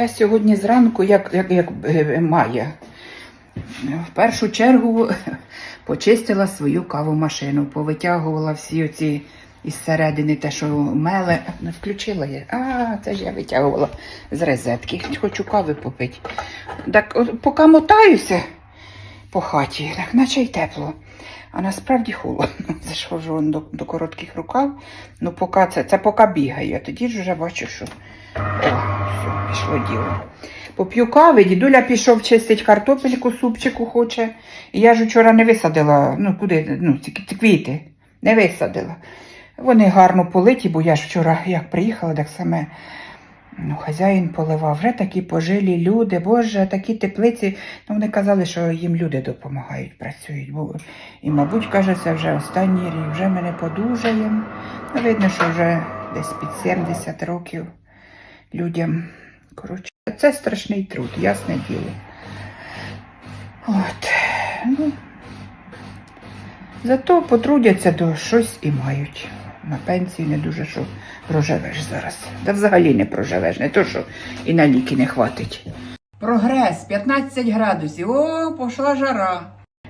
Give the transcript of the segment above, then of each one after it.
Я сьогодні зранку, як, як, як е, має, в першу чергу почистила свою кавомашину, повитягувала всі оці із середини те, що меле. Не включила я. А, це ж я витягувала з розетки. Хочу кави попити. Так, от, поки мотаюся по хаті, так наче й тепло. А насправді холодно. Це до, до коротких рукав. Ну, поки це, це поки бігаю, а тоді ж вже бачу, що о, все, пішло діло. Поп'ю кави, дідуля пішов чистить картопельку, супчику хоче. І я ж вчора не висадила, ну куди, ну, ці, квіти, не висадила. Вони гарно политі, бо я ж вчора як приїхала, так саме ну, хазяїн поливав. Вже такі пожилі люди, боже, такі теплиці. Ну, вони казали, що їм люди допомагають, працюють. Бо, і, мабуть, каже, це вже останній рік, вже ми не. Ну, видно, що вже десь під 70 років людям. Коротше, це страшний труд, ясне діло. От. Ну, зато потрудяться до щось і мають. На пенсії не дуже що проживеш зараз. Та взагалі не проживеш, не то, що і на ліки не хватить. Прогрес 15 градусів. О, пішла жара.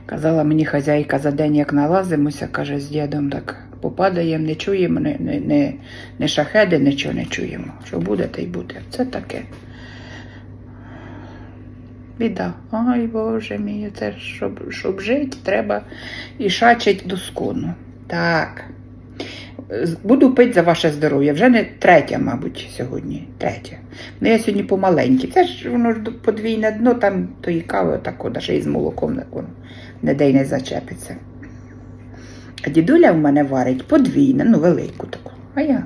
Казала мені хазяйка за день, як налазимося, каже, з дідом так попадаємо, не чуємо, не, не, не, не шахеди, нічого не чуємо. Що буде, те й буде. Це таке. Біда. Ой, Боже мій, це щоб, щоб жити, треба і шачить доскону. Так. Буду пити за ваше здоров'я. Вже не третя, мабуть, сьогодні. Третя. Ну, я сьогодні помаленькі. Це ж воно ж подвійне дно, там тої кави отако, ще й з молоком не, воно не де й не зачепиться. А дідуля в мене варить подвійне, ну велику таку. А я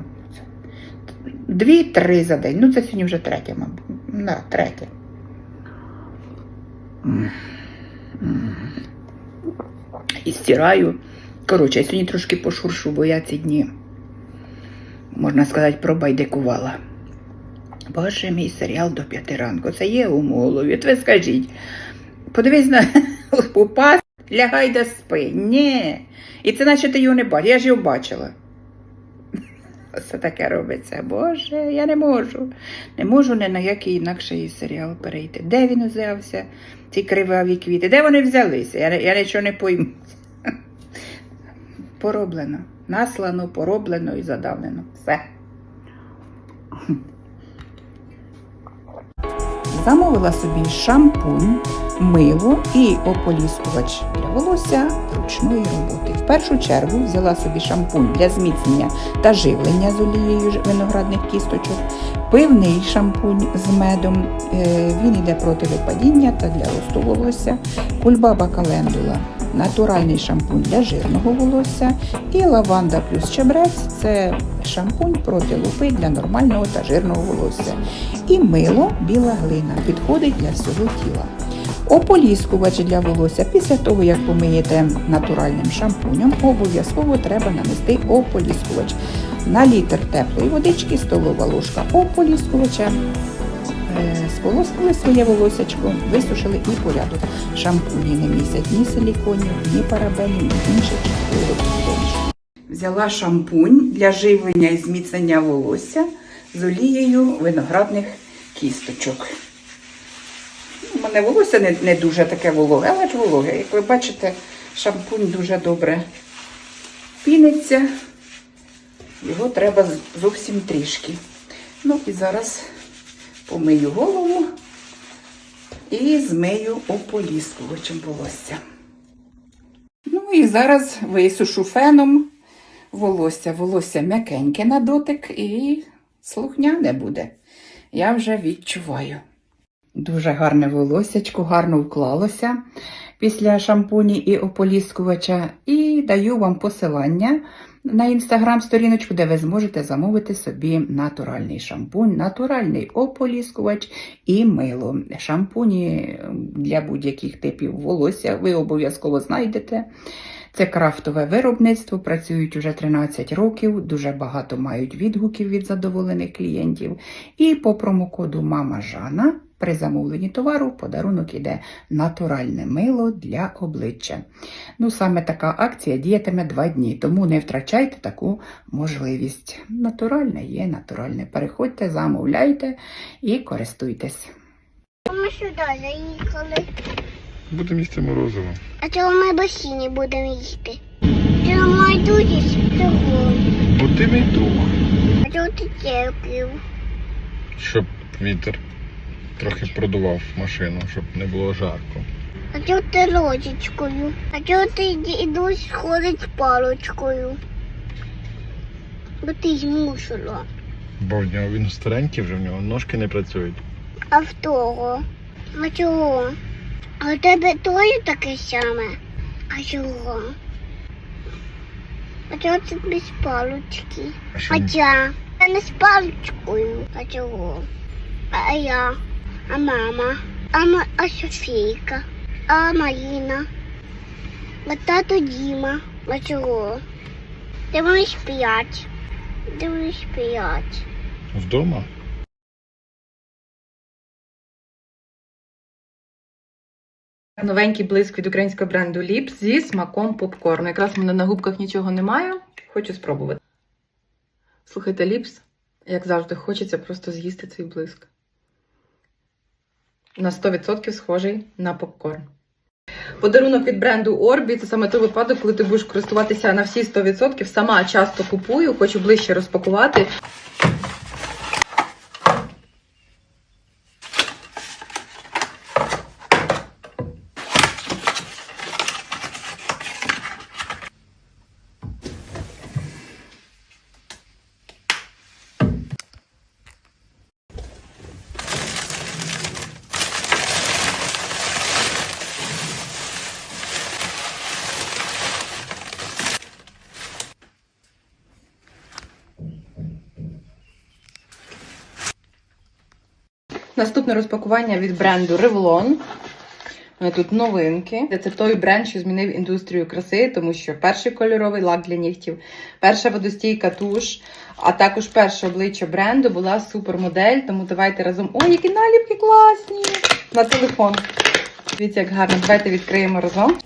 дві-три за день. Ну, це сьогодні вже третя, мабуть. Да, третя. І стираю. Коротше, я сьогодні трошки пошуршу, бо я ці дні, можна сказати, пробайдикувала. Боже, мій серіал до п'яти ранку. Це є у голові. От ви скажіть, подивись на упас, лягай да спи. Ні. І це наче ти його не бачиш. Я ж його бачила. Оце таке робиться. Боже, я не можу. Не можу ні на який інакший серіал перейти. Де він взявся, ці криваві квіти? Де вони взялися? Я, я нічого не пойму. Пороблено. Наслано, пороблено і задавлено. Все. Замовила собі шампунь, мило і ополіскувач для волосся ручної роботи. В першу чергу взяла собі шампунь для зміцнення та живлення з олією виноградних кісточок, пивний шампунь з медом. е, Він йде проти випадіння та для росту волосся, кульбаба календула, натуральний шампунь для жирного волосся і лаванда плюс чебрець це шампунь проти лупи для нормального та жирного волосся. І мило біла глина підходить для всього тіла. Ополіскувач для волосся. Після того, як помиєте натуральним шампунем, обов'язково треба нанести ополіскувач. На літр теплої водички столова ложка ополіскувача. Е, Сполоскали своє волосячко, висушили і порядок. Шампуні не містять ні силіконів, ні парабенів, ні інших домішок. Взяла шампунь для живлення і зміцнення волосся з олією виноградних кісточок. У мене волосся не, не дуже таке вологе, але ж вологе. Як ви бачите, шампунь дуже добре піниться. Його треба зовсім трішки. Ну і зараз помию голову і змию ополіскувачем волосся. Ну і зараз висушу феном волосся. Волосся м'якеньке на дотик і слухняне буде. Я вже відчуваю. Дуже гарне волоссячко, гарно вклалося після шампуні і ополіскувача. І даю вам посилання на інстаграм-сторіночку, де ви зможете замовити собі натуральний шампунь, натуральний ополіскувач і мило. Шампуні для будь-яких типів волосся ви обов'язково знайдете. Це крафтове виробництво, працюють уже 13 років, дуже багато мають відгуків від задоволених клієнтів. І по промокоду Мама Жана при замовленні товару подарунок іде натуральне мило для обличчя. Ну, саме така акція діятиме два дні, тому не втрачайте таку можливість. Натуральне є натуральне. Переходьте, замовляйте і користуйтесь. Ми сюди заїхали. Будемо їсти морозиво. А чого ми в басейні будемо їсти? Чого майдутись чого? Бо ти мій друг. А чого ти терпів? Щоб вітер трохи продував машину, щоб не було жарко. А чого ти рочечкою? А чого ти дідусь ходить палочкою? Бо ти змусила. Бо в нього він старенький вже в нього ножки не працюють. А в того? А чого? А у тебе теж таке саме? А чого? А чого ти без палочки? А що А я? Я не з паличкою. А чого? А я? А мама? А, ма... а Софійка? А Маріна? А тато Діма? А чого? Де вони спять? Де вони спять? вдома? Новенький блиск від українського бренду Lips зі смаком попкорну. Якраз в мене на губках нічого немає. Хочу спробувати. Слухайте, Lips, як завжди, хочеться просто з'їсти цей блиск. На 100% схожий на попкорн. Подарунок від бренду Orbi це саме той випадок, коли ти будеш користуватися на всі 100%. Сама часто купую, хочу ближче розпакувати. Наступне розпакування від бренду Revlon. Мене тут новинки. Це той бренд, що змінив індустрію краси, тому що перший кольоровий лак для нігтів, перша водостійка туш, а також перше обличчя бренду була супермодель. Тому давайте разом. Ой, які наліпки класні! На телефон. Дивіться, як гарно. Давайте відкриємо разом.